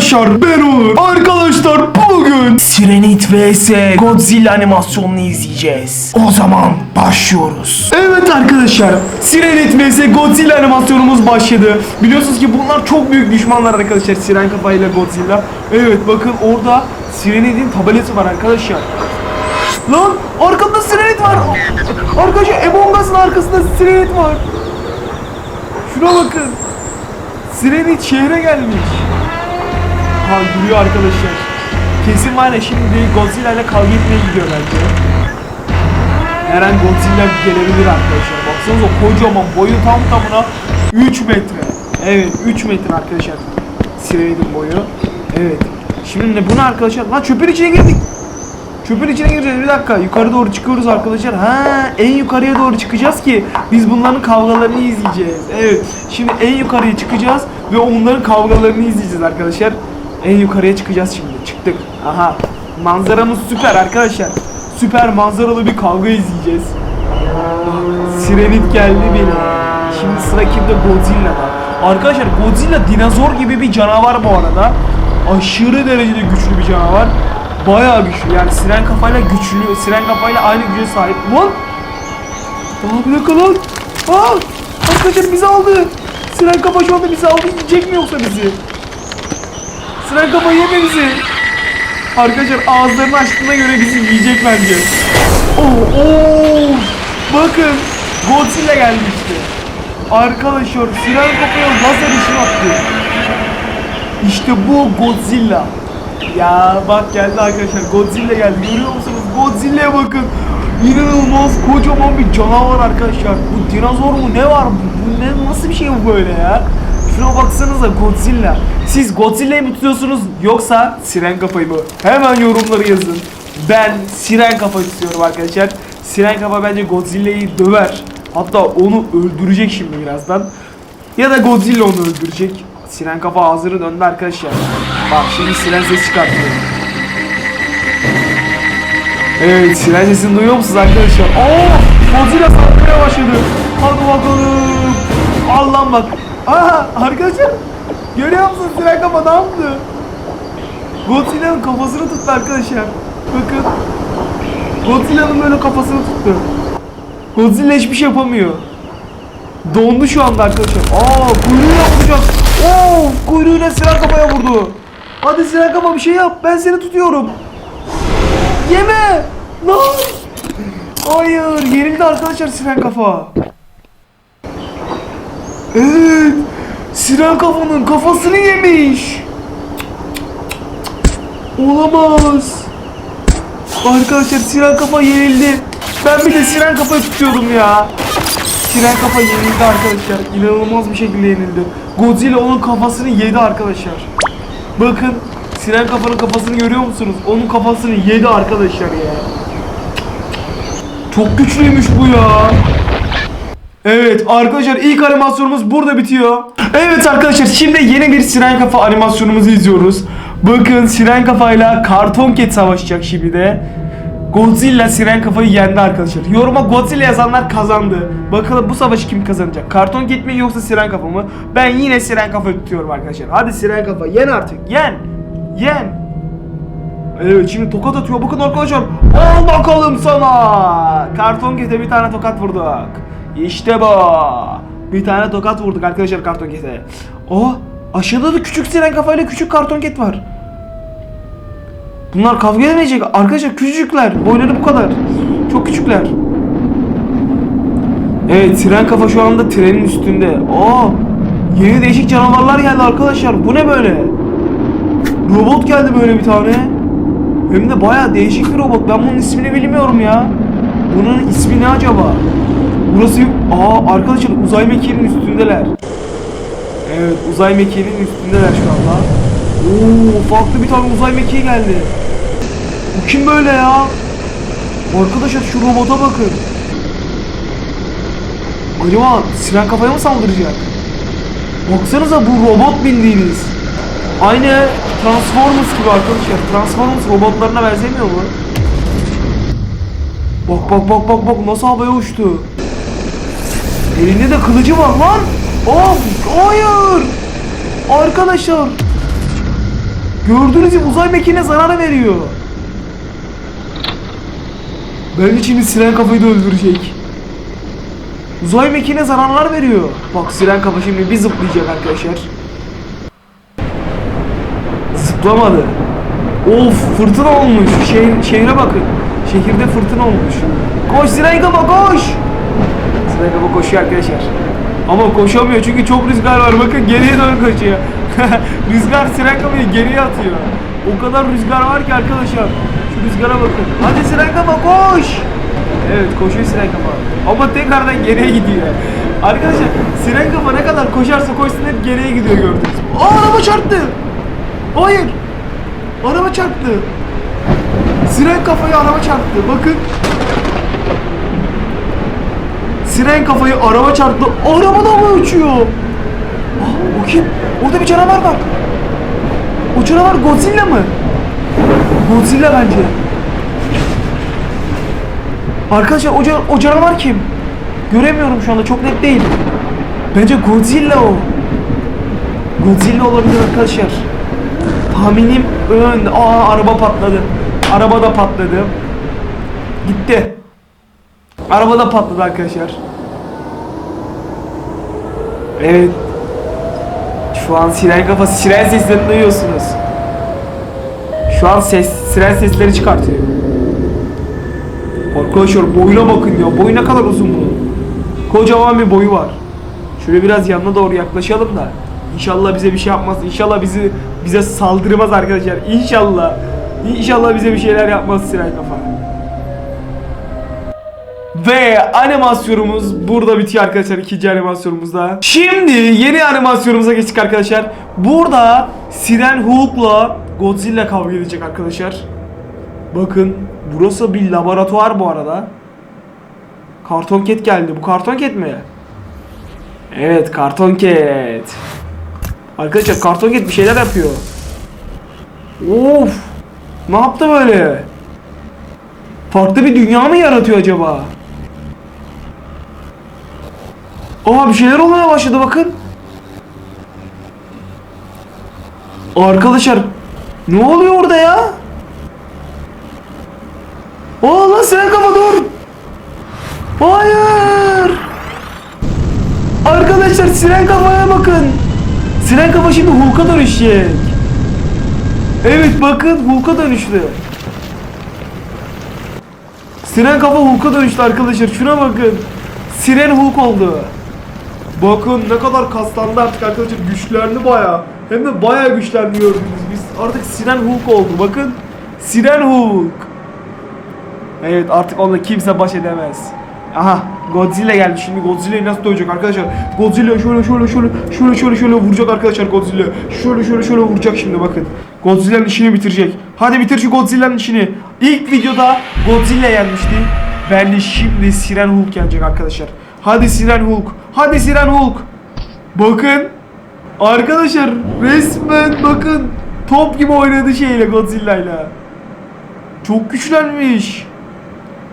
arkadaşlar ben Onur. Arkadaşlar bugün Sirenit vs Godzilla animasyonunu izleyeceğiz. O zaman başlıyoruz. Evet arkadaşlar Sirenit vs Godzilla animasyonumuz başladı. Biliyorsunuz ki bunlar çok büyük düşmanlar arkadaşlar Siren Kafa Godzilla. Evet bakın orada Sirenit'in tabelası var arkadaşlar. Lan arkada Sirenit var. Arkadaşlar Among Us'ın arkasında Sirenit var. Şuna bakın. Sirenit şehre gelmiş. Yürüyor arkadaşlar. Kesin var ya şimdi Godzilla ile kavga etmeye gidiyor bence. Her an Godzilla gelebilir arkadaşlar. Baksanıza kocaman boyu tam tamına 3 metre. Evet 3 metre arkadaşlar. Sirenit'in boyu. Evet. Şimdi ne bu ne arkadaşlar? Lan çöpün içine girdik. Çöpün içine gireceğiz bir dakika. Yukarı doğru çıkıyoruz arkadaşlar. Ha en yukarıya doğru çıkacağız ki biz bunların kavgalarını izleyeceğiz. Evet. Şimdi en yukarıya çıkacağız ve onların kavgalarını izleyeceğiz arkadaşlar. En yukarıya çıkacağız şimdi. Çıktık. Aha. Manzaramız süper arkadaşlar. Süper manzaralı bir kavga izleyeceğiz. Sirenit geldi bile. Şimdi sıra kimde? Godzilla'da. Arkadaşlar Godzilla dinozor gibi bir canavar bu arada. Aşırı derecede güçlü bir canavar. Bayağı güçlü. Yani siren kafayla güçlü, siren kafayla aynı güce sahip. Lan! Bir dakika lan. Aa! Arkadaşlar bizi aldı. Siren kafa şu anda bizi aldı. Yiyecek mi yoksa bizi? Siren kafa yeme. Arkadaşlar ağızlarını açtığına göre bizi yiyecek bence. Oo, oo. Bakın Godzilla gelmişti. Arkadaşlar siren kafaya lazer ışın attı. İşte bu Godzilla. Ya bak geldi arkadaşlar Godzilla geldi görüyor musunuz? Godzilla'ya bakın. İnanılmaz kocaman bir canavar arkadaşlar. Bu dinozor mu ne var? Bu, bu ne nasıl bir şey bu böyle ya? Şuna baksanıza Godzilla. Siz Godzilla'yı mı tutuyorsunuz yoksa Siren kafayı mı? Hemen yorumları yazın. Ben Siren kafa istiyorum arkadaşlar. Siren kafa bence Godzilla'yı döver. Hatta onu öldürecek şimdi birazdan. Ya da Godzilla onu öldürecek. Siren kafa ağzını döndü arkadaşlar. Bak şimdi siren ses çıkartıyor. Evet siren sesini duyuyor musunuz arkadaşlar? Oo Godzilla saldırmaya başladı. Hadi bakalım. Al lan bak. Aa arkadaşlar. Görüyor musunuz siren kafa ne yaptı? Godzilla'nın kafasını tuttu arkadaşlar. Bakın. Godzilla'nın böyle kafasını tuttu. Godzilla hiçbir şey yapamıyor. Dondu şu anda arkadaşlar. Aa kuyruğu yapacak. Oo kuyruğuyla siren kafaya vurdu. Hadi siren kafa bir şey yap. Ben seni tutuyorum. Yeme. Lan. Hayır yenildi arkadaşlar siren kafa. Evet. Siren kafanın kafasını yemiş. Olamaz. Arkadaşlar siren kafa yenildi. Ben bir de siren kafayı tutuyordum ya. Siren kafa yenildi arkadaşlar. İnanılmaz bir şekilde yenildi. Godzilla onun kafasını yedi arkadaşlar. Bakın Siren kafanın kafasını görüyor musunuz? Onun kafasını yedi arkadaşlar ya. Çok güçlüymüş bu ya. Evet arkadaşlar ilk animasyonumuz burada bitiyor. Evet arkadaşlar şimdi yeni bir Siren Kafa animasyonumuzu izliyoruz. Bakın Siren Kafa'yla Karton Cat savaşacak şimdi de. Godzilla Siren Kafa'yı yendi arkadaşlar. Yoruma Godzilla yazanlar kazandı. Bakalım bu savaşı kim kazanacak? Karton Cat mi yoksa Siren Kafa mı? Ben yine Siren Kafa'yı tutuyorum arkadaşlar. Hadi Siren Kafa yen artık. Yen. Yen. Evet şimdi tokat atıyor. Bakın arkadaşlar. Al bakalım sana. Karton Cat'e bir tane tokat vurduk. İşte bu. Bir tane tokat vurduk arkadaşlar Karton Cat'e. Oh aşağıda da küçük siren kafayla küçük Karton Cat var. Bunlar kavga edemeyecek. Arkadaşlar küçücükler. Boyları bu kadar. Çok küçükler. Evet siren kafa şu anda trenin üstünde. Aa yeni değişik canavarlar geldi arkadaşlar. Bu ne böyle? Robot geldi böyle bir tane. Hem de baya değişik bir robot. Ben bunun ismini bilmiyorum ya. Bunun ismi ne acaba? Burası aa arkadaşlar uzay mekiğinin üstündeler. Evet uzay mekiğinin üstündeler şu anda. Oo farklı bir tane uzay mekiği geldi. Bu kim böyle ya? Arkadaşlar şu robota bakın. Acaba siren kafaya mı saldıracak? Baksanıza bu robot bildiğiniz. Aynı Transformers gibi arkadaşlar. Transformers robotlarına benzemiyor mu? Bak bak bak bak bak nasıl havaya uçtu. Elinde de kılıcı var lan. Of hayır. Arkadaşlar. Gördüğünüz gibi uzay mekiğine zarar veriyor. Bence şimdi siren kafayı da öldürecek. Uzay mekiğine zararlar veriyor. Bak siren kafa şimdi bir zıplayacak arkadaşlar. Zıplamadı. Of fırtına olmuş. Şehir, şehre bakın. Şehirde fırtına olmuş. Koş siren kafa koş. Siren kafa koşuyor arkadaşlar. Ama koşamıyor çünkü çok rüzgar var. Bakın geriye doğru koşuyor. rüzgar siren kafayı geriye atıyor. O kadar rüzgar var ki arkadaşlar. Şu rüzgara bakın. Hadi siren kafa koş. Evet koşuyor siren kafa. Ama tekrardan geriye gidiyor. Arkadaşlar siren kafa ne kadar koşarsa koşsun hep geriye gidiyor gördünüz. Aa araba çarptı. Hayır. Araba çarptı. Siren kafayı araba çarptı. Bakın. Siren kafayı araba çarptı. Araba da mı uçuyor? Aa, o kim? Orada bir canavar var. O canavar Godzilla mı? Godzilla bence. Arkadaşlar o, ca- o canavar kim? Göremiyorum şu anda çok net değil. Bence Godzilla o. Godzilla olabilir arkadaşlar. Tahminim önde. Aa araba patladı. Araba da patladı. Gitti. Araba da patladı arkadaşlar. Evet. Şu an siren kafası siren seslerini duyuyorsunuz. Şu an ses siren sesleri çıkartıyor. Arkadaşlar boyuna bakın ya. Boyu ne kadar uzun bunun. Kocaman bir boyu var. Şöyle biraz yanına doğru yaklaşalım da. İnşallah bize bir şey yapmaz. İnşallah bizi bize saldırmaz arkadaşlar. İnşallah. İnşallah bize bir şeyler yapmaz Siren Kafa. Ve animasyonumuz burada bitiyor arkadaşlar ikinci animasyonumuzda. Şimdi yeni animasyonumuza geçtik arkadaşlar. Burada Siren Hulk'la Godzilla kavga edecek arkadaşlar. Bakın burası bir laboratuvar bu arada. Karton ket geldi. Bu karton ket mi? Evet karton ket. Arkadaşlar karton ket bir şeyler yapıyor. Of. Ne yaptı böyle? Farklı bir dünya mı yaratıyor acaba? Aa bir şeyler olmaya başladı bakın. Arkadaşlar ne oluyor orada ya? Aa lan sen kafa dur. Hayır. Arkadaşlar siren kafaya bakın. Siren kafa şimdi Hulk'a dönüşecek. Evet bakın Hulk'a dönüştü. Siren kafa Hulk'a dönüştü arkadaşlar. Şuna bakın. Siren Hulk oldu. Bakın ne kadar kaslandı artık arkadaşlar. Güçlendi baya. Hem de baya güçlendi gördünüz. Biz artık Siren Hulk oldu. Bakın. Siren Hulk. Evet artık onunla kimse baş edemez. Aha Godzilla geldi şimdi Godzilla'yı nasıl dövecek arkadaşlar Godzilla şöyle şöyle şöyle şöyle şöyle şöyle vuracak arkadaşlar Godzilla Şöyle şöyle şöyle vuracak şimdi bakın Godzilla'nın işini bitirecek Hadi bitir şu Godzilla'nın işini İlk videoda Godzilla yenmişti Ben de şimdi Siren Hulk gelecek arkadaşlar Hadi Siren Hulk Hadi Siren Hulk Bakın Arkadaşlar resmen bakın Top gibi oynadı şeyle Godzilla'yla Çok güçlenmiş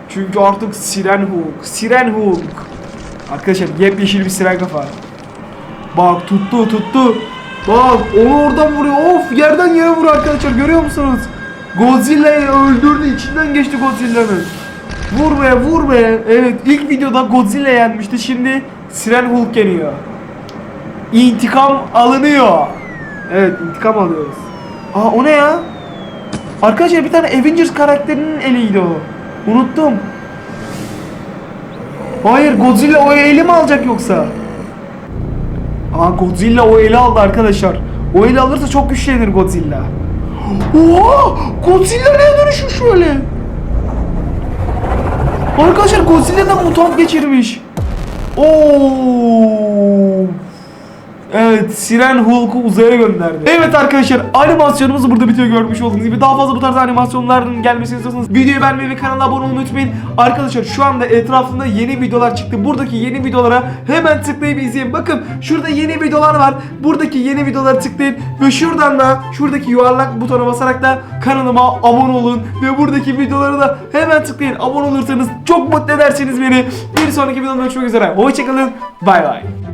çünkü artık Siren Hulk. Siren Hulk. Arkadaşlar yepyeşil bir siren kafa. Bak tuttu tuttu. Bak onu oradan vuruyor. Of yerden yere vuruyor arkadaşlar görüyor musunuz? Godzilla'yı öldürdü. içinden geçti Godzilla'nın. Vur be vur be. Evet ilk videoda Godzilla yenmişti. Şimdi Siren Hulk yeniyor. İntikam alınıyor. Evet intikam alıyoruz. Aa o ne ya? Arkadaşlar bir tane Avengers karakterinin eliydi o. Unuttum. Hayır Godzilla o eli mi alacak yoksa? Aa Godzilla o eli aldı arkadaşlar. O eli alırsa çok güçlenir Godzilla. Oha! Godzilla neye dönüşmüş böyle? Arkadaşlar Godzilla da mutant geçirmiş. Oo! Evet, Siren Hulk'u uzaya gönderdi. Evet arkadaşlar, animasyonumuz burada bitiyor görmüş olduğunuz gibi. Daha fazla bu tarz animasyonların gelmesini istiyorsanız videoyu beğenmeyi ve kanala abone olmayı unutmayın. Arkadaşlar şu anda etrafında yeni videolar çıktı. Buradaki yeni videolara hemen tıklayıp izleyin. Bakın şurada yeni videolar var. Buradaki yeni videoları tıklayın ve şuradan da şuradaki yuvarlak butona basarak da kanalıma abone olun ve buradaki videoları da hemen tıklayın. Abone olursanız çok mutlu edersiniz beni. Bir sonraki videoda görüşmek üzere. Hoşçakalın. Bay bay.